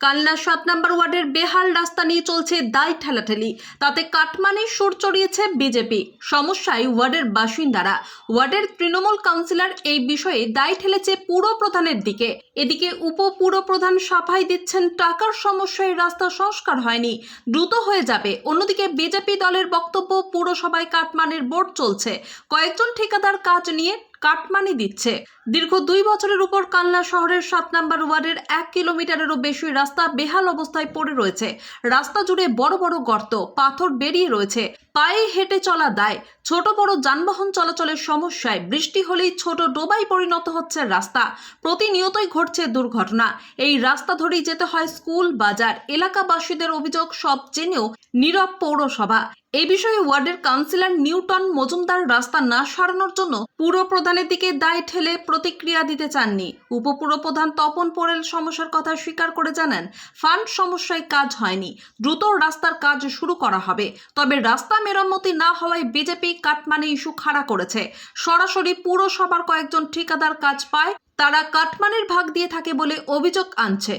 কালনা সাত নম্বর ওয়ার্ডের বেহাল রাস্তা নিয়ে চলছে দায় ঠেলাঠেলি। তাতে কাটমানি সুর চড়িয়েছে বিজেপি। সমস্যায় ওয়ার্ডের বাসিন্দারা। ওয়ার্ডের তৃণমূল কাউন্সিলর এই বিষয়ে দায় ঠেলেছে পুর প্রধানের দিকে। এদিকে উপ পুর প্রধান সাফাই দিচ্ছেন, টাকার সমস্যায় রাস্তা সংস্কার হয়নি, দ্রুত হয়ে যাবে। অন্যদিকে বিজেপি দলের বক্তব্য, পুরসভায় কাটমানির বোর্ড চলছে। কয়েকজন ঠিকাদার কাজ নিয়ে কাটমানি দিচ্ছে। দীর্ঘ দুই বছরের উপর কালনা শহরের সাত নম্বর ওয়ার্ডের এক কিলোমিটারেরও বেশি রাস্তা বেহাল অবস্থায় পড়ে রয়েছে। রাস্তা জুড়ে বড় বড় গর্ত, পাথর বেরিয়ে রয়েছে। পায়ে হেঁটে চলা দায়, ছোট বড় যানবাহন চলাচলের সমস্যায় বৃষ্টি হলেই ছোট ডোবায় পরিণত হচ্ছে রাস্তা। প্রতিনিয়তই ঘটছে দুর্ঘটনা। এই রাস্তা ধরেই যেতে হয় স্কুল, বাজার, এলাকাবাসীদের অভিযোগ, সব জেনেও নীরব পৌরসভা। এই বিষয়ে ওয়ার্ডের কাউন্সিলর নিউটন মজুমদার রাস্তা না সারানোর জন্য পুর প্রধানের দিকে দায় ঠেলে প্রতিক্রিয়া দিতে চাননি। উপপুরপ্রধান তপন পোরেল সমস্যার কথা স্বীকার করে জানান, ফান্ড সমস্যায় কাজ হয়নি, দ্রুত রাস্তার কাজ শুরু করা হবে। তবে রাস্তা মেরামতি না হওয়ায় বিজেপি কাটমানি ইস্যু খাড়া করেছে। সরাসরি পুরসভার কয়েকজন ঠিকাদার কাজ পায়, তারা কাটমানির ভাগ দিয়ে থাকে বলে অভিযোগ আনছে।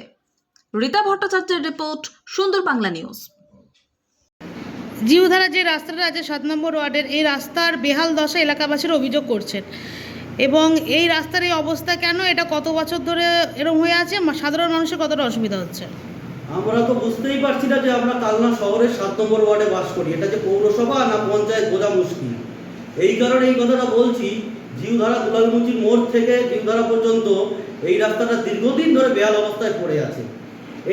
রীতা ভট্টাচার্যের রিপোর্ট, সুন্দর বাংলা নিউজ। জিউধারা যে রাস্তাটা আছে, সাত নম্বর ওয়ার্ডের, এই রাস্তার বেহাল দশা এলাকাবাসীর অভিযোগ করছেন। এবং এই রাস্তার এই অবস্থা কেন? এটা কত বছর ধরে এরকম হয়ে আছে? সাধারণ মানুষের কতটা অসুবিধা হচ্ছে? আমরা তো বুঝতেই পারছি না যে আমরা কালনা শহরের সাত নম্বর ওয়ার্ডে বাস করি। এটা যে পৌরসভা না পঞ্চায়েত, বোঝা মুশকিল। এই কারণে এই কথাটা বলছি, জিউধারা দুলালমুচির মোড় থেকে জিউধারা পর্যন্ত এই রাস্তাটা দীর্ঘদিন ধরে বেহাল অবস্থায় পড়ে আছে।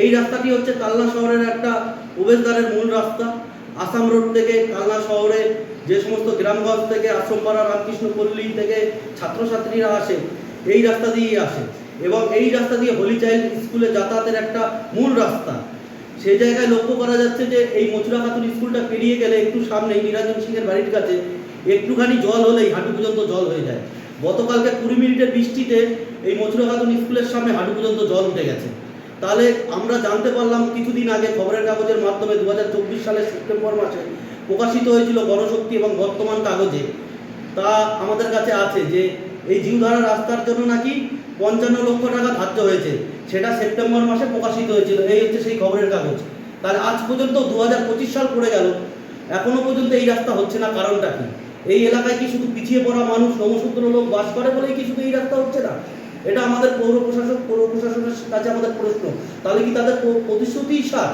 এই রাস্তাটি হচ্ছে কালনা শহরের একটা প্রবেশদ্বারের মূল রাস্তা। আসাম রোড থেকে কালনা শহরে যে সমস্ত গ্রামগঞ্জ থেকে আশ্রমপাড়া রামকৃষ্ণ পল্লী থেকে ছাত্রছাত্রীরা আসে, এই রাস্তা দিয়েই আসে। এবং এই রাস্তা দিয়ে হোলি চাইল্ড স্কুলে যাতায়াতের একটা মূল রাস্তা। সেই জায়গায় লক্ষ্য করা যাচ্ছে যে এই মচুরা খাতুন স্কুলটা পেরিয়ে গেলে একটু সামনে নিরঞ্জন সিংয়ের বাড়ির কাছে একটুখানি জল হলেই হাঁটু পর্যন্ত জল হয়ে যায়। গতকালকে কুড়ি মিনিটের বৃষ্টিতে এই মচুরা খাতুন স্কুলের সামনে হাঁটু পর্যন্ত জল উঠে গেছে। তাহলে আমরা জানতে পারলাম কিছুদিন আগে খবরের কাগজের মাধ্যমে দু হাজার চব্বিশ সালের সেপ্টেম্বর মাসে প্রকাশিত হয়েছিল গণশক্তি এবং বর্তমান কাগজে। তা আমাদের কাছে আছে যে, এই জিউধারা রাস্তার জন্য নাকি পঞ্চান্ন লক্ষ টাকা ধার্য হয়েছে। সেটা সেপ্টেম্বর মাসে প্রকাশিত হয়েছিল। এই হচ্ছে সেই খবরের কাগজ। তাহলে আজ পর্যন্ত দু হাজার পঁচিশ সাল পড়ে গেল। এখনও পর্যন্ত এই রাস্তা হচ্ছে না। কারণটা কি? এই এলাকায় কি শুধু পিছিয়ে পড়া মানুষ নমশূদ্র লোক বাস করে বলেই কি শুধু এই রাস্তা হচ্ছে না? এটা আমাদের পৌর প্রশাসক পৌর প্রশাসনের কাছে আমাদের প্রশ্ন। তাহলে কি তাদের প্রতিশ্রুতি সার?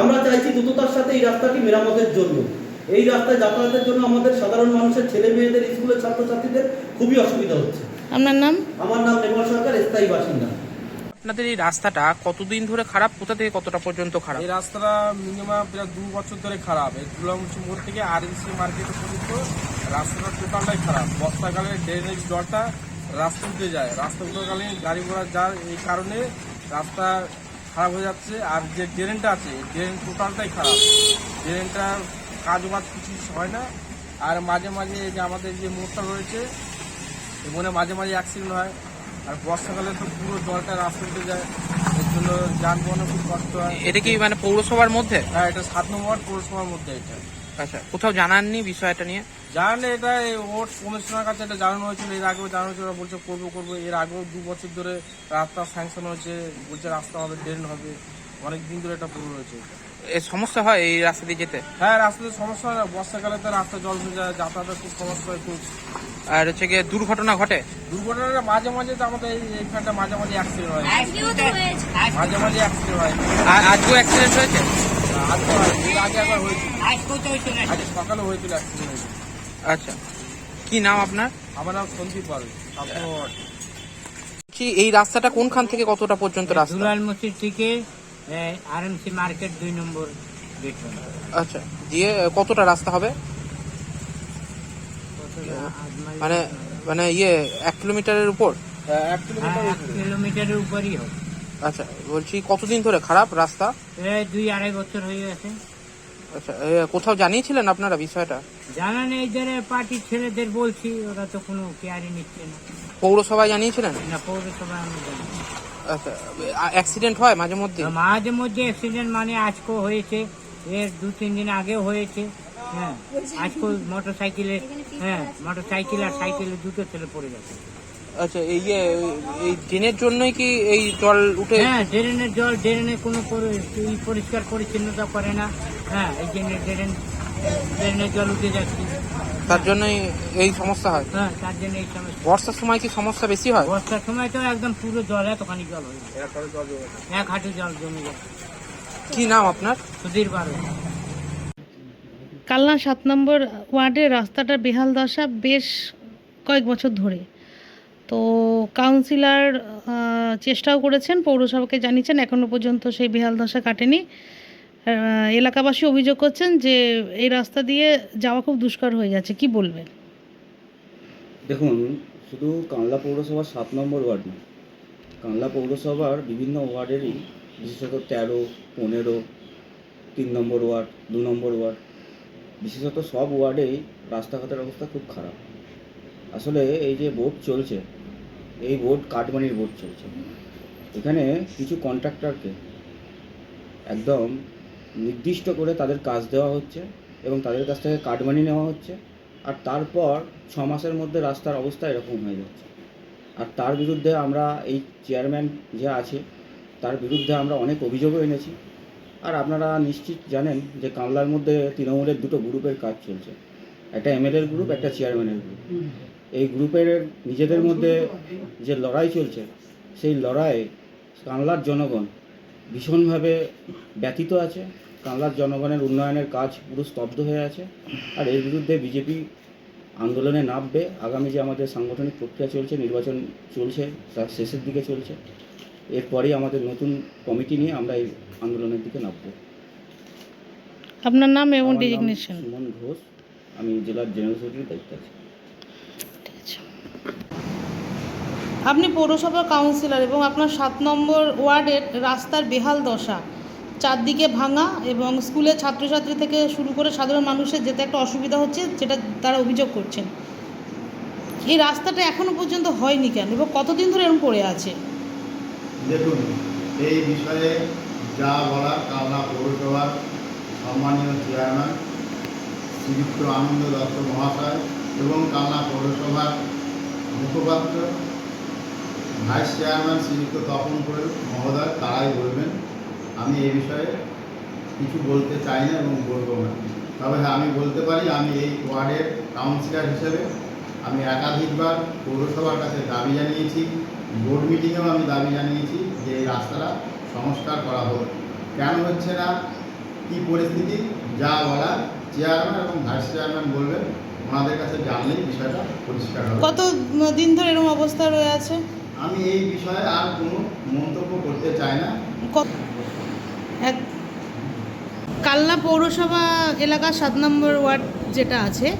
আমরা চাইছি দ্রুততার সাথে এই রাস্তাটি মেরামতের জন্য। এই রাস্তায় যাতায়াতের জন্য আমাদের সাধারণ মানুষের ছেলে মেয়েদের স্কুলের ছাত্রছাত্রীদের খুবই অসুবিধা হচ্ছে। আপনার নাম? আমার নাম নেপাল সরকার স্থায়ী বাসিন্দা। আপনাদের এই রাস্তাটা কতদিন ধরে খারাপ? কোথা থেকে কতটা পর্যন্ত খারাপ? এই রাস্তাটা মিনিমাম প্রায় দু বছর ধরে খারাপ। এই তুলামুচি মোড় থেকে আরএনসি মার্কেট পর্যন্ত রাস্তাটা টোটালটাই খারাপ। বর্ষাকালে ড্রেনেজ জলটা রাস্তা উঠে যায়। রাস্তা উঠোকালে গাড়ি ঘোড়া যার এই কারণে রাস্তা খারাপ হয়ে যাচ্ছে আর যে ড্রেনটা আছে ড্রেন টোটালটাই খারাপ। ড্রেনটার কাজ বাজ কিছু হয় না। আর মাঝে মাঝে এই যে আমাদের যে মোড়টা রয়েছে মনে মাঝে মাঝে অ্যাক্সিডেন্ট হয়। আর বর্ষাকালে তো পুরো জলটা রাস্তা উঠে যায়। এর জন্য যানবাহনের খুব কষ্ট হয়। এটা কি মানে পৌরসভার মধ্যে? হ্যাঁ এটা সাত নম্বর পৌরসভার মধ্যে এটা। আচ্ছা কোথাও জানাননি বিষয়টা নিয়ে? জানলে এটা ওর কমিশনার কাছে এটা জানানো হয়েছিল এর আগেও জানানো হয়েছিল বলছে করব করব এর আগেও দু বছর ধরে রাস্তা স্যাংশন হয়েছে বলছে রাস্তা হবে ড্রেন হবে অনেক দিন ধরে এটা পুরো রয়েছে সমস্যা হয় এই রাস্তা দিয়ে যেতে? হ্যাঁ রাস্তাতে সমস্যা হয় না বর্ষাকালে তো রাস্তা জল হয়ে যায় যাতায়াতের খুব সমস্যা হয় খুব। আর হচ্ছে গিয়ে দুর্ঘটনা ঘটে? দুর্ঘটনাটা মাঝে মাঝে তো আমাদের এই এইখানটা মাঝে মাঝে অ্যাক্সিডেন্ট হয়। মাঝে মাঝে অ্যাক্সিডেন্ট হয়। আর আজকেও অ্যাক্সিডেন্ট হয়েছে? হয়, সকালে হয়েছিল আচ্ছা। কি নাম আপনার? আমার নাম সন্দীপ পাল এই রাস্তাটা কোনখান থেকে কতটা পর্যন্ত রাস্তা? দুলাল মসজিদ থেকে আরএমসি মার্কেট দুই নম্বর আচ্ছা দিয়ে কতটা রাস্তা হবে? মানে মানে ইয়ে এক কিলোমিটারের উপর? কিলোমিটার এক কিলোমিটারের উপরই হবে। আচ্ছা বলছি কতদিন ধরে খারাপ রাস্তা? এই দুই আড়াই বছর হয়ে গেছে। আচ্ছা এ, কোথাও জানিয়েছিলেন আপনারা বিষয়টা? জানা নেই যারা পার্টির ছেলেদের বলছি ওরা তো কোনো কেয়ারই নিচ্ছে না। পৌরসভায় জানিয়েছিলেন? না পৌরসভা আমি জানি না। আচ্ছা অ্যাক্সিডেন্ট হয় মাঝে মধ্যে? মাঝে মধ্যে অ্যাক্সিডেন্ট মানে আজকেও হয়েছে এর দু তিন দিন আগেও হয়েছে হ্যাঁ। আজকে মোটর সাইকেলে হ্যাঁ মোটর সাইকেল আর সাইকেলে দুটো ছেলে পড়ে গেছে। আচ্ছা এই যে এই ড্রেনের জন্যই কি এই জল উঠে হ্যাঁ ড্রেনের জল ড্রেনে কোনো পরিষ্কার পরিচ্ছন্নতা করে না। হ্যাঁ এই জন্য ড্রেন ড্রেনের জল উঠে যাচ্ছে। তার জন্যই এই সমস্যা হয়? হ্যাঁ তার জন্য এই সমস্যা। বর্ষার সময় কি সমস্যা বেশি হয়? বর্ষার সময় তো একদম পুরো জল এতখানি জল হয়ে যায়। এক হাঁটু জল জমে যায়। কি নাম আপনার? সুধীর বারো। কালনা সাত নম্বর ওয়ার্ডের রাস্তাটা বেহাল দশা বেশ কয়েক বছর ধরে। তো কাউন্সিলার চেষ্টাও করেছেন, পৌরসভাকে জানিয়েছেন এখনও পর্যন্ত সেই বেহাল দশা কাটেনি। এলাকাবাসী অভিযোগ করছেন যে এই রাস্তা দিয়ে যাওয়া খুব দুষ্কর হয়ে যাচ্ছে, কি বলবেন? দেখুন, শুধু কানলা পৌরসভার সাত নম্বর ওয়ার্ড নয় কানলা পৌরসভার বিভিন্ন ওয়ার্ডেরই, বিশেষত তেরো, পনেরো, তিন নম্বর ওয়ার্ড, দু নম্বর ওয়ার্ড, বিশেষত সব ওয়ার্ডেই রাস্তাঘাটের অবস্থা খুব খারাপ। আসলে এই যে বোর্ড চলছে এই বোর্ড কাটমানির বোর্ড চলছে। এখানে কিছু কন্ট্রাক্টরকে একদম নির্দিষ্ট করে তাদের কাজ দেওয়া হচ্ছে এবং তাদের কাছ থেকে কাটমানি নেওয়া হচ্ছে আর তারপর ছ মাসের মধ্যে রাস্তার অবস্থা এরকম হয়ে যাচ্ছে। আর তার বিরুদ্ধে আমরা এই চেয়ারম্যান যে আছে, তার বিরুদ্ধে আমরা অনেক অভিযোগও এনেছি। আর আপনারা নিশ্চিত জানেন যে কামলার মধ্যে তৃণমূলের দুটো গ্রুপের কাজ চলছে। একটা এমএলএর গ্রুপ একটা চেয়ারম্যানের গ্রুপ এই গ্রুপের নিজেদের মধ্যে যে লড়াই চলছে সেই লড়াই কানলার জনগণ ভীষণভাবে ব্যথিত আছে। কানলার জনগণের উন্নয়নের কাজ পুরো স্তব্ধ হয়ে আছে। আর এর বিরুদ্ধে বিজেপি আন্দোলনে নামবে। আগামী যে আমাদের সাংগঠনিক প্রক্রিয়া চলছে নির্বাচন চলছে তার শেষের দিকে চলছে এরপরেই আমাদের নতুন কমিটি নিয়ে আমরা এই আন্দোলনের দিকে নামবো। আপনার নাম এবং ডেজিগনেশন সুমন ঘোষ। আমি জেলার জেনারেল সেক্রেটারির দায়িত্বে আছি। আপনি পৌরসভার কাউন্সিলর এবং আপনার সাত নম্বর ওয়ার্ডের রাস্তার বেহাল দশা, চারদিকে ভাঙা এবং স্কুলের ছাত্রছাত্রী থেকে শুরু করে সাধারণ মানুষের যেতে একটা অসুবিধা হচ্ছে, যেটা তারা অভিযোগ করছেন। এই রাস্তাটা এখনও পর্যন্ত হয়নি কেন এবং কতদিন ধরে এরকম পড়ে আছে? দেখুন, এই বিষয়ে যা বলার কালনা পৌরসভার সম্মানীয় চেয়ারম্যান শ্রীযুক্ত আনন্দ দত্ত মহাশয় এবং কালনা পৌরসভার মুখপাত্র ভাইস চেয়ারম্যান শ্রীযুক্ত তপন কোয়েল মহোদয়, তারাই বলবেন। আমি এই বিষয়ে কিছু বলতে চাই না এবং বলব না। তবে আমি বলতে পারি, আমি এই ওয়ার্ডের কাউন্সিলর হিসেবে আমি একাধিকবার পৌরসভার কাছে দাবি জানিয়েছি বোর্ড মিটিংয়েও আমি দাবি জানিয়েছি যে এই রাস্তাটা সংস্কার করা হোক। কেন হচ্ছে না? কী পরিস্থিতি? যা বলা চেয়ারম্যান এবং ভাইস চেয়ারম্যান বলবেন, ওনাদের কাছে জানলেই বিষয়টা পরিষ্কার হবে। কত দিন ধরে এরকম অবস্থা রয়ে আছে? আমি এই বিষয়ে আর কোনো মন্তব্য করতে চাই না। ক- এক কালনা পৌরসভা এলাকা সাত নম্বর ওয়ার্ড যেটা আছে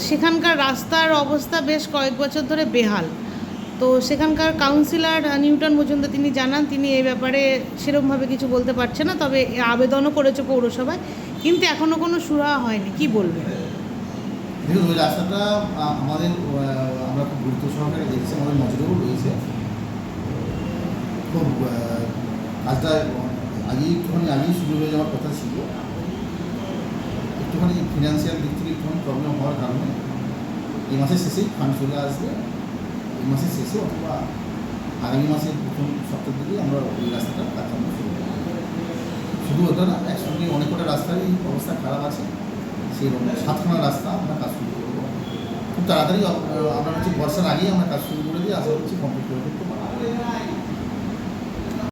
সেখানকার রাস্তার অবস্থা বেশ কয়েক বছর ধরে বেহাল। তো সেখানকার কাউন্সিলর নিউটন মজুমদার তিনি জানান তিনি এই ব্যাপারে সেরকমভাবে কিছু বলতে পারছে না তবে আবেদনও করেছে পৌরসভায় কিন্তু এখনও কোনো সুরাহা হয়নি। কি বলবে রাস্তাটা আমাদের আমরা খুব গুরুত্ব সহকারে দেখছি, আমাদের নজরেও রয়েছে। খুব কাজটা আগেই একটুখানি আগেই শুরু হয়ে যাওয়ার কথা ছিল। একটুখানি ফিনান্সিয়াল দিক থেকে একটুখানি প্রবলেম হওয়ার কারণে এই মাসের শেষেই ফান্ড চলে আসবে। এই মাসের শেষে অথবা আগামী মাসের প্রথম সপ্তাহ থেকেই আমরা ওই রাস্তাটা কাজকর্ম শুরু শুধু ওটা না, একসঙ্গে অনেক কটা রাস্তারই অবস্থা খারাপ আছে। সেই রকম সাতখানা রাস্তা আমরা কাজ শুরু খুব তাড়াতাড়ি আপনার হচ্ছে বর্ষার আগেই আমরা কাজ শুরু করে দিয়ে আশা করছি কমপ্লিট করে করতে পারব।